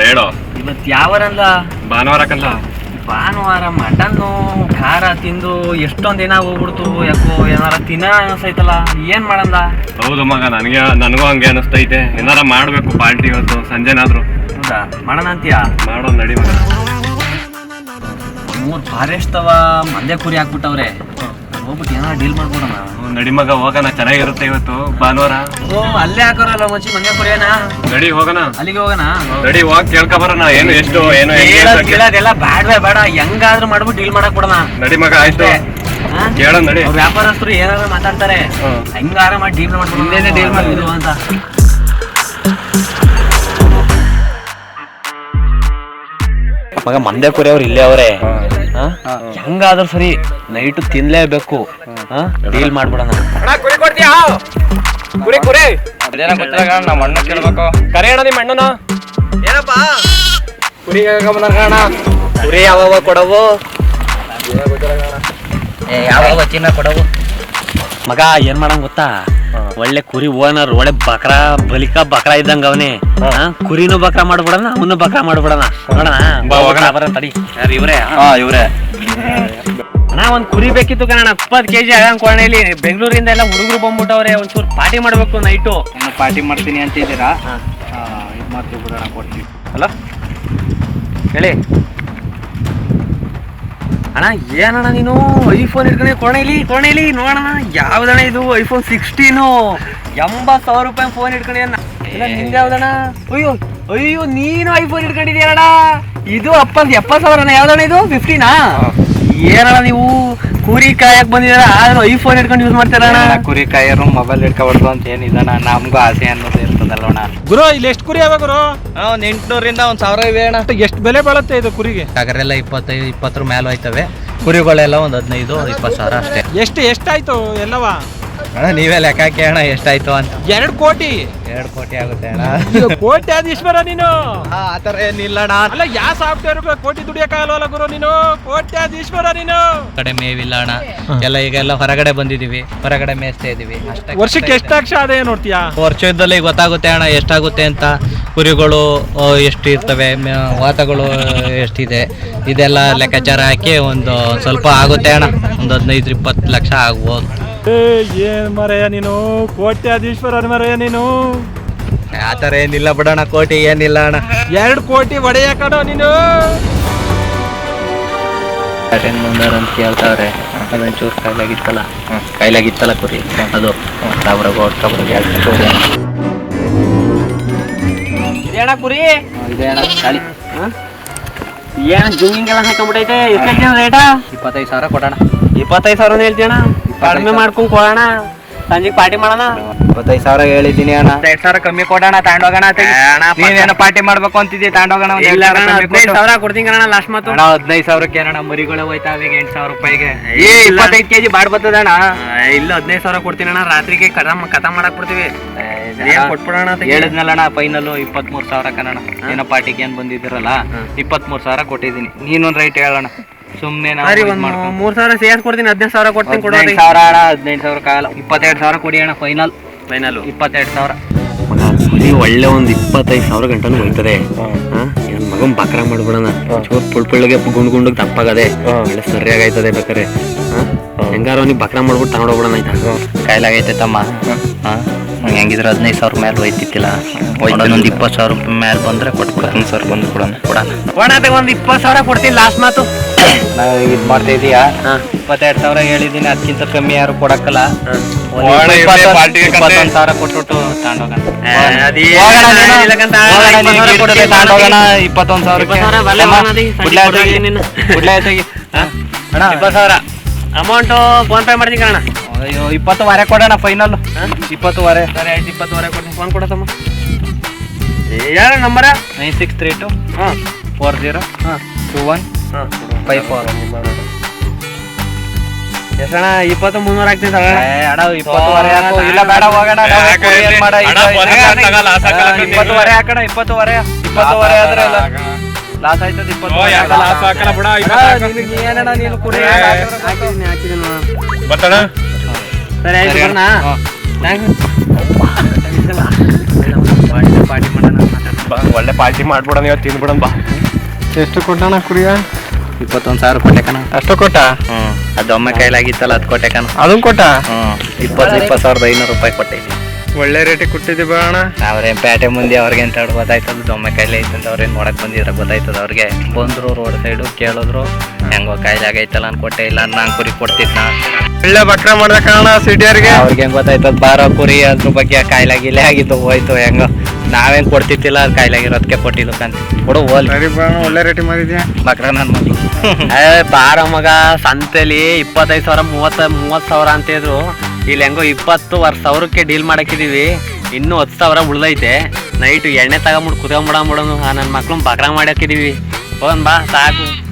ಹೇಳೋ. ಇವತ್ತು ಯಾವರಲ್ಲ ಭಾನುವಾರ ಕಲ್ಲ ಭಾನುವಾರ ಮಟನ್ನು ಖಾರ ತಿಂದು ಎಷ್ಟೊಂದ್ ದಿನ ಹೋಗ್ಬಿಡ್ತು ಯಾಕೋ ಏನಾರ ತಿನ್ನ ಅನಿಸ್ತೈತಲ್ಲ ಏನ್ ಮಾಡಲ್ಲ ಹೌದು ಮಗ ನನಗೆ ನನಗೂ ಹಂಗೆ ಅನಿಸ್ತೈತೆ. ಏನಾರ ಮಾಡ್ಬೇಕು ಪಾರ್ಟಿ ಇವತ್ತು ಸಂಜೆನಾದ್ರು. ಹೌದಾ? ಮಾಡೋಣ ಅಂತೀಯಾ? ಮಾಡೋ ನಡಿ ಮಗ. ಮೂರ್ ಫಾರೆಸ್ಟ್ ಅವ ಮಂದೆ ಕುರಿ ಹಾಕ್ಬಿಟ್ಟವ್ರೆ. ಹೋಗ್ಬಿಟ್ಟು ಏನಾರ ಡೀಲ್ ಮಾಡ್ಬಿಡೋಣ ಹ್ಮ್, ನಡಿ ಮಗ ಹೋಗೋಣ. ಚೆನ್ನಾಗಿರುತ್ತೆ ಇವತ್ತು ಭಾನುವಾರ. ಓ ಅಲ್ಲೇ ಹಾಕೋರಲ್ಲ ಮಚ್ಚಿ ಮಂದೆ ಕುರಿಯನ ನಡಿ ಹೋಗೋಣ. ಅಲ್ಲಿಗೆ ಹೋಗೋಣ? ನಡಿ ಹೋಗ್ ಕೇಳ್ಕೊ ಬರೋಣ. ಏನು ಎಷ್ಟು ಏನು ಹೆಂಗೆ ಹೇಳೋದ್ ಅಂತ. ಕೇಳೋದೆಲ್ಲ ಬ್ಯಾಡ್ವೇ ಬೇಡ. ಹೆಂಗಾದ್ರೂ ಮಾಡ್ಬಿಟ್ಟು ಡೀಲ್ ಮಾಡಕ್ ಬಿಡೋಣ. ನಡಿ ಮಗ ಆಯ್ತು. ಹಾ? ಕೇಳೋಣ ನಡಿ. ಅವ್ರ್ ವ್ಯಾಪಾರಸ್ಥರು ಏನಾದ್ರು ಮಾತಾಡ್ತಾರೆ. ಹ್ಮ್. ಹೆಂಗಾರ ಮಾಡಿ ಡೀಲ್ ಮಾಡ್ಬಿಡೋಣ. ಡೀಲ್ ಮಾಡ್ಬಿಡು. ಅಂತ. ಮಗ ಮಂದೆ ಕುರಿ ಅವ್ರು ಇಲ್ಲೇ ಅವರೇ. ಹೆಂಗಾದ್ರೂ ಸರಿ ನೈಟ್ ತಿನ್ಲೇಬೇಕು. ಡೀಲ್ ಮಾಡ್ಬಿಡೋಣ. ಕುರಿ ಕೊಡ್ತೀಯಾ? ಕುರಿ ಕುರಿ. ಅದೇನ ಗೊತ್ತಿಲ್ಲ ನಮ್ಮ ಅಣ್ಣ ಕೇಳ್ಬೇಕು. ಕರೆ ಅಣ್ಣ ನಿಮ್ಮ ಅಣ್ಣನ. ಏನಪ್ಪ? ಕುರಿ ಕಣ ಕುರಿ ಯಾವಾಗ ಕೊಡವು? ಯಾವ ಚಿನ್ನ ಕೊಡವು? ಮಗ ಏನ್ ಮಾಡಂಗ್ ಗೊತ್ತಾ? ಒಳ್ಳೆ ಕುರಿ ಓನರ್ ಒಳ್ಳೆ ಬಕ್ರಾ ಬಲಿಕ ಬಕ್ರಾ ಇದ್ದಂಗ ಅವನೇ. ಕುರಿನೂ ಬಕ್ರಾ ಮಾಡ್ಬಿಡಣ ಅವನು ಬಕ್ರಾ ಮಾಡ್ಬಿಡಣ. ನೋಡಣ. ಬರ ತಡಿ. ಇವ್ರೆ ಇವ್ರೆ. ಅಣ್ಣ ಒಂದ್ ಕುರಿ ಬೇಕಿತ್ತು ಕಣ ಇಪ್ಪತ್ ಕೆಜಿ ಆಗಂಗ್ ಕೋಣೆಲಿ ಬೆಂಗಳೂರಿಂದ ಎಲ್ಲ ಹುಡುಗರು ಬಂದ್ಬಿಟ್ಟವ್ರೆ ಒಂಚೂರು ಪಾರ್ಟಿ ಮಾಡ್ಬೇಕು ನೈಟು. ಪಾರ್ಟಿ ಮಾಡ್ತೀನಿ ಅಂತ ಇದ್ದೀರಾ? ಇದು ಮಾಡ್ತೀವಿ ಬಿಡೋಣ ಕೊಡ್ತೀವಿ ಅಲ್ಲ ಹೇಳಿ. ಅಣ್ಣ ಏನಣ್ಣ ನೀನು? ಐಫೋನ್ ಇಟ್ಕೊಂಡೆ ಕೊಣೆಲಿ ಕೊಣೆಲಿ. ನೋಡೋಣ ಯಾವ್ದಣ್ಣ ಇದು? IPhone sixteen. ಎಂಬತ್ತು ಸಾವಿರ ರೂಪಾಯಿ ಫೋನ್ ಇಟ್ಕೊಂಡಿ ನಿಂದ ಯಾವ್ದಣ್ಣ? ಅಯ್ಯೋ ಅಯ್ಯೋ ನೀನು ಐಫೋನ್ ಇಟ್ಕೊಂಡಿದ್ಯಾರಣ್ಣ ಇದು ಅಪ್ಪಂದು ಎಪ್ಪತ್ತು ಸಾವಿರ ಅಣ್ಣ. ಯಾವ್ದಣ್ಣ ಇದು? ಫಿಫ್ಟೀನಾ ಏನಣ್ಣ ನೀವು? ಕೂರಿ ಕಾಯಕ್ ಬಂದಿದಾರ ಆದ್ರೂ ಐಫೋನ್ ಇಟ್ಕೊಂಡು ಯೂಸ್ ಮಾಡ್ತಾರಣ್ಣ ಕುರಿ ಕಾಯರು ಮೊಬೈಲ್ ಇಟ್ಕೊಬಾರ್ದು ಅಂತ ಏನಿಲ್ಲ ನಮ್ಗೂ ಆಸೆ ಅನ್ನೋದು ಇರ್ತದಲ್ಲಣ್ಣ ಗುರು ಇಲ್ಲಿ ಎಷ್ಟು ಕುರಿ ಅವ ಗುರು? ಒಂದ್ ಎಂಟ್ನೂರಿಂದ ಒಂದ್ ಸಾವಿರ ಇವೆ ಅಣ್ಣ. ಎಷ್ಟು ಬೆಲೆ ಬಾಳುತ್ತೆ ಇದು ಕುರಿಗೆ? ಟಗರೆಲ್ಲ ಇಪ್ಪತ್ತೈದು ಇಪ್ಪತ್ತರ ಮೇಲೆ ಹೋಯ್ತವೆ. ಕುರಿಗಳೆಲ್ಲ ಒಂದ್ ಹದಿನೈದು ಇಪ್ಪತ್ತು ಸಾವಿರ ಅಷ್ಟೇ. ಎಷ್ಟು ಎಷ್ಟಾಯ್ತು ಎಲ್ಲವ? ಅಣ್ಣ ನೀವೇ ಲೆಕ್ಕ ಹಾಕಿ ಅಣ್ಣ ಎಷ್ಟಾಯ್ತು ಅಂತ. ಎರಡು ಕೋಟಿ. ಎರಡು ಕೋಟಿ ಆಗುತ್ತೆ ಅಣ್ಣ. ಈಶ್ವರ ನೀನು. ಆ ಥರ ಏನಿಲ್ಲ ಅಣ್ಣ. ಅಲ್ಲ ಯಾವ ಸಾಫ್ಟ್ವೇರ್ ಕೋಟಿ ದುಡಿಯಕ್ಕಾಗಲ್ಲ ಗುರು ನೀನು? ಕೋಟಿ ಆದ ಈಶ್ವರ ನೀನು. ಕಡೆ ಮೇವಿಲ್ಲ ಅಣ್ಣ. ಎಲ್ಲ ಈಗ ಎಲ್ಲ ಹೊರಗಡೆ ಬಂದಿದೀವಿ. ಹೊರಗಡೆ ಮೇಯಿಸ್ತಾ ಇದೀವಿ. ಅಷ್ಟೇ ವರ್ಷಕ್ಕೆ ಎಷ್ಟು ಲಕ್ಷ ಆದಾಯ ನೋಡ್ತೀಯಾ? ವರ್ಷದಲ್ಲಿ ಗೊತ್ತಾಗುತ್ತೆ ಅಣ್ಣ ಎಷ್ಟಾಗುತ್ತೆ ಅಂತ. ಕುರಿಗಳು ಆ, ಎಷ್ಟು ಇರ್ತವೆ ಮ- ವಾತಗಳು ಎಷ್ಟಿದೆ. ಇದೆಲ್ಲ ಲೆಕ್ಕಾಚಾರ ಹಾಕಿ ಒಂದು ಸ್ವಲ್ಪ ಆಗುತ್ತೆ ಅಣ್ಣ. ಒಂದು ಹದಿನೈದು ಇಪ್ಪತ್ತು ಲಕ್ಷ ಆಗ್ಬೋದು. ಏನ್ ಮರೆಯ ನೀನು? ಕೋಟ್ಯಾಧೀಶ್ವರ ಮರೆಯ ನೀನು? ಆತರ ಥರ ಏನಿಲ್ಲ ಬಿಡೋಣ ಕೋಟಿ ಏನಿಲ್ಲ ಅಣ್ಣ. ಎರಡು ಕೋಟಿ ಒಡೆಯ ಕಣೋ ನೀನು? ಮುಂದಾರ ಅಂತ ಕೇಳ್ತಾವ್ರೆ ಅದೊಂಚೂರು ಕೈಲಾಗಿತ್ತಲ್ಲ? ಕೈಲಾಗಿತ್ತಲ್ಲ ಕುರಿ. ಅದು ಸಾವಿರಗೋ ಇದೇಣ ಕುರಿ? ಇದೆ ಅಣ್ಣ ಗಾಳಿ. ಏನ್ ಜುಂಗಿಂಗೆಲ್ಲ ಹಾಕೊಂಡ್ಬಿಟ್ಟೈತೆ ಎಷ್ಟು ರೇಟಾ ಇಪ್ಪತ್ತೈದು ಸಾವಿರ ಕೊಡೋಣ. ಇಪ್ಪತ್ತೈದು ಸಾವಿರ ಹೇಳ್ತೀಯಣ್ಣ? ಕಡಿಮೆ ಮಾಡ್ಕೊಂಡ್ ಕೊಡೋಣ. ಸಂಜೆಗೆ ಪಾರ್ಟಿ ಮಾಡೋಣ. ಇಪ್ಪತ್ತೈದು ಸಾವಿರ ಹೇಳಿದ್ದೀನಿ ಅಣ್ಣ. ಎರಡ್ ಸಾವಿರ ಕಮ್ಮಿ ಕೊಡೋಣ ತಗೊಂಡೋಗೋಣ ನೀವೇನ ಪಾರ್ಟಿ ಮಾಡ್ಬೇಕು ಅಂತಿದ್ದೆ ತಗೊಂಡೋಗೋಣ ಹದಿನೈದು. ಸಾವಿರ ಕೊಡ್ತೀನಿ ಕಣ ಲಾಸ್ಟ್ ಮಾತು ಅಣ್ಣ ಹದಿನೈದು ಸಾವಿರಕ್ಕೆ ಅಣ್ಣ ಮರಿಗಳೇ ಹೋಯ್ತಾವೆ ಈಗ ಎಂಟು ಸಾವಿರ ರೂಪಾಯಿಗೆ? ಏ. ಇಪ್ಪತ್ತೈದು ಕೆಜಿ ಬಾಡ್ ಬರ್ತದಣ್ಣ ಇಲ್ಲ ಹದಿನೈದು ಸಾವಿರ ಕೊಡ್ತೀನಿ ಅಣ್ಣ ರಾತ್ರಿಗೆ ಕಥ ಕಥ ಮಾಡಕ್ ಬಿಡ್ತೀವಿ. ಏನ್ ಕೊಟ್ಬಿಡೋಣ ಅಂತ ಹೇಳಿದ್ನಲ್ಲಣ್ಣ ಫೈನಲ್ ಇಪ್ಪತ್ಮೂರು ಸಾವಿರ ಕಣ ಏನೋ ಪಾರ್ಟಿಗೆ ಏನ್ ಬಂದಿದ್ದೀರಲ್ಲ ಇಪ್ಪತ್ಮೂರು ಸಾವಿರ ಕೊಟ್ಟಿದ್ದೀನಿ. ನೀನೊಂದು ರೈಟ್ ಹೇಳೋಣ ನಾವು ಸರಿ ಇದ್ ಒಂದ್ ಮೂರ್ ಸಾವಿರ ಸೇರ್ಸ್ ಕೊಡ್ತೀನಿ ಹದಿನೈದು ಸಾವಿರ ಕೊಡ್ತೀನಿ ಹದಿನೈದು ಸಾವಿರ ಅಣ್ಣ ಹದಿನೈದು ಸಾವಿರ ಆಗಲ್ಲ ಇಪ್ಪತ್ತೆರಡು ಸಾವಿರ ಕೊಡಿ ಅಣ್ಣ ಫೈನಲ್ ಫೈನಲ್ ಇಪ್ಪತ್ತೆರಡು ಸಾವಿರ. ಮನೆ ಒಳ್ಳೆ ಒಂದ್ ಇಪ್ಪತ್ತೈದು ಸಾವಿರ ಗಂಟನು ಹೋಯ್ತದೆ. ನನ್ನ ಮಗನ್ ಬಕ್ರ ಮಾಡ್ಬಿಡೋಣ? ಚೂರ್ ಪುಳ್ ಪುಳ್ಳಿಗೆ ಗುಂಡ್ ಗುಂಡ್ ತಪ್ಪಾಗದೆ ಒಳ್ಳೆ ಸರಿಯಾಗೈತದೆ ಬೇಕಾರೆ ಹಾ? ಹೆಂಗಾರ ಅವ್ನಿಗೆ ಬಕ್ರ ಮಾಡ್ಬಿಟ್ಟು ತಗೊಂಡೋಗ್ಬಿಡೋಣ ಆಯ್ತಾ? ಕಾಯಿಲಾಗೈತೆ ತಮ್ಮ. ಹಾಂ? ಹೆಂಗಿದ್ರೆ ಹದಿನೈದು ಸಾವಿರ ಮೇಲೆ ಹೋಯ್ತಿತ್ತಿಲ್ಲ. ಒಂದು ಇಪ್ಪತ್ತು ಸಾವಿರ ರೂಪಾಯಿ ಮೇಲೆ ಬಂದ್ರೆ ಕೊಟ್ಬಿಡೋಣ ಸರ್ ಬಂದು ಕೊಡೋಣ. ಕೊಡೋಣ. ಒಣತೆ ಒಂದ್ ಇಪ್ಪತ್ತು ಸಾವಿರ ಕೊಡ್ತೀನಿ ಲಾಸ್ಟ್ ಮಾತು. ನಾವು ಇದು ಮಾಡ್ತಾ ಇದೀಯಾ. ಇಪ್ಪತ್ತೆರಡು ಸಾವಿರ ಹೇಳಿದ್ದೀನಿ ಅದಕ್ಕಿಂತ ಕಮ್ಮಿ ಯಾರು ಕೊಡಕ್ಕಲ್ಲ. ಅಮೌಂಟ್ ಇಪ್ಪತ್ತೊಂದು- ಸಾವಿರ ಕೊಟ್ಬಿಟ್ಟು ತಗೊಂಡೋಗೋಣ. ಇಪ್ಪತ್ತೊಂದು ಸಾವಿರ ಅಮೌಂಟು ಫೋನ್ ಪೇ ಮಾಡ್ತೀನಿ ಕಣ ಅಯ್ಯೋ ಇಪ್ಪತ್ತುವರೆ ಕೊಡೋಣ ಫೈನಲ್ ಇಪ್ಪತ್ತುವರೆ ಸರಿ ಆಯ್ತು ಇಪ್ಪತ್ತುವರೆ ಕೊಡ್ತೀನಿ. ಫೋನ್ ಕೊಡತ್ತಮ್ಮ. ಯಾರ ನಂಬರ? ನೈನ್ ಸಿಕ್ಸ್ ತ್ರೀ ಟು ಹಾಂ. ಫೋರ್ ಜೀರೋ ಹಾಂ. ಟೂ ಒನ್ ಹಾಂ. Five four. ಎಷ್ಟಣ್ಣ ಇಪ್ಪತ್ತು ಮುನ್ನೂರ ಆಗ್ತೈತೆ ಸರ್ ಅಣ್ಣ ಇಪ್ಪತ್ತುವರೆ ಹಾಕು ಇಲ್ಲ ಬೇಡ ಹೋಗೋಣ ಕೊಡಿ, ಹಾಕಲ್ಲ ಹಾಕೋಣ ಇಪ್ಪತ್ತುವರೆ ಇಪ್ಪತ್ತುವರೆ ಆದ್ರೆ ಲಾಸ್ ಆಯ್ತದ ಯಾಕ ಲಾಸ್ ಹಾಕಲ್ಲ ಬಿಡ ಅಣ್ಣ, ನಿನಗೆ ಏನಣ್ಣ ನೀನು ಕುರಿ ಹಾಕಿದ್ದೀನಿ ಹಾಕಿದ್ದೀನಿ ಸರಿ ಆಯ್ತು ಬರೋಣ ಪಾರ್ಟಿ ಮಾಡೋಣ ಬಾ ಒಳ್ಳೆ ಪಾರ್ಟಿ ಮಾಡ್ಬಿಡೋಣ ಇವತ್ತು ತಿನ್ಬಿಡೋಣ ಬಾ. ಎಷ್ಟು ಕೊಟ್ಟಣ ಕುರಿಯ? ಇಪ್ಪತ್ತೊಂದು ಸಾವಿರ ಕೊಟ್ಟೆ ಕಣ. ಅಷ್ಟು ಕೊಟ್ಟ? ಹ್ಞೂ ಅದು ಒಮ್ಮೆ ಕೈಲಾಗಿತ್ತಲ್ಲ ಅದು ಕೊಟ್ಟೆ ಕಣ. ಅದನ್ನು ಕೊಟ್ಟ? ಹ್ಞೂ ಇಪ್ಪತ್ತು ಇಪ್ಪತ್ತು ಸಾವಿರದ ಐನೂರು ರೂಪಾಯಿ ಕೊಟ್ಟಿದ್ವಿ ಒಳ್ಳೆ ರೇಟಿಗೆ ಕೊಟ್ಟಿದ್ದೆ ಬಾಣ ಅಣ್ಣ. ಅವ್ರೇನ್ ಪೇಟೆ ಮುಂದೆ ಅವ್ರಿಗೆ ಅಂತ ಹೇಳಿ ಗೊತ್ತಾಯ್ತದ. ದೊಮ್ಮೆ ಕಾಯಿಲೆ ಐತಂತ ಅವ್ರೇನ್ ನೋಡಕ್ ಬಂದಿದ್ರ ಗೊತ್ತಾಯ್ತದ ಅವ್ರಿಗೆ. ಬಂದ್ರು ರೋಡ್ ಸೈಡು ಕೇಳಿದ್ರು. ಹೆಂಗೋ ಕಾಯಿಲೆ ಆಗೈತಲ್ಲ ಅನ್ಕೊಟ್ಟೆ. ಇಲ್ಲ ನಾನು ಕುರಿ ಕೊಡ್ತಿದ್ನ. ಒಳ್ಳೆ ಬಕ್ರ ಮಾಡ್ದ ಕಾರಣ ಸಿಟಿಯರ್ಗೆ ಅವ್ರಿಗೆ ಹೆಂಗ್ ಗೊತ್ತಾಯ್ತದ ಬಾರ ಕುರಿ ಅದ್ರ ಬಗ್ಗೆ ಕಾಯಿಲೆ ಗಿಲೆ ಆಗಿದ್ದು ಹೋಯ್ತು. ಹೆಂಗೋ ನಾವೇನ್ ಕೊಡ್ತಿದ್ದಿಲ್ಲ ಅದು ಕಾಯಿಲೆ ಆಗಿರೋದಕ್ಕೆ ಕೊಟ್ಟಿಲ್ಲ ಕಂತ ಕೊಡು ಹೋಲ್. ಒಳ್ಳೆ ರೇಟ್ ಮಾಡಿದ್ಯಾ? ಬಕ್ರ ನನ್ ಮಗು ಏ ಬಾರ ಮಗ ಸಂತೆಲಿ ಇಪ್ಪತ್ತೈದು ಸಾವಿರ ಮೂವತ್ತ ಮೂವತ್ತು ಸಾವಿರ ಅಂತ ಇದ್ರು ಇಲ್ಲಿ ಹೆಂಗೋ ಇಪ್ಪತ್ತು ವರ್ಷ ಸಾವಿರಕ್ಕೆ ಡೀಲ್ ಮಾಡಕ್ಕಿದ್ದೀವಿ ಇನ್ನೂ ಹತ್ತು ಸಾವಿರ ಉಳ್ದೈತೆ. ನೈಟು ಎಣ್ಣೆ ತಗೊಂಬಿಟ್ಟು ಕುತ್ಕೊಂಬಿಡ ಬಿಡೋನು ನನ್ನ ಮಕ್ಳು ಬಕ್ರ ಮಾಡಾಕಿದ್ದೀವಿ ಹೋಗನ್ ಬಾ, ಸಾಕು.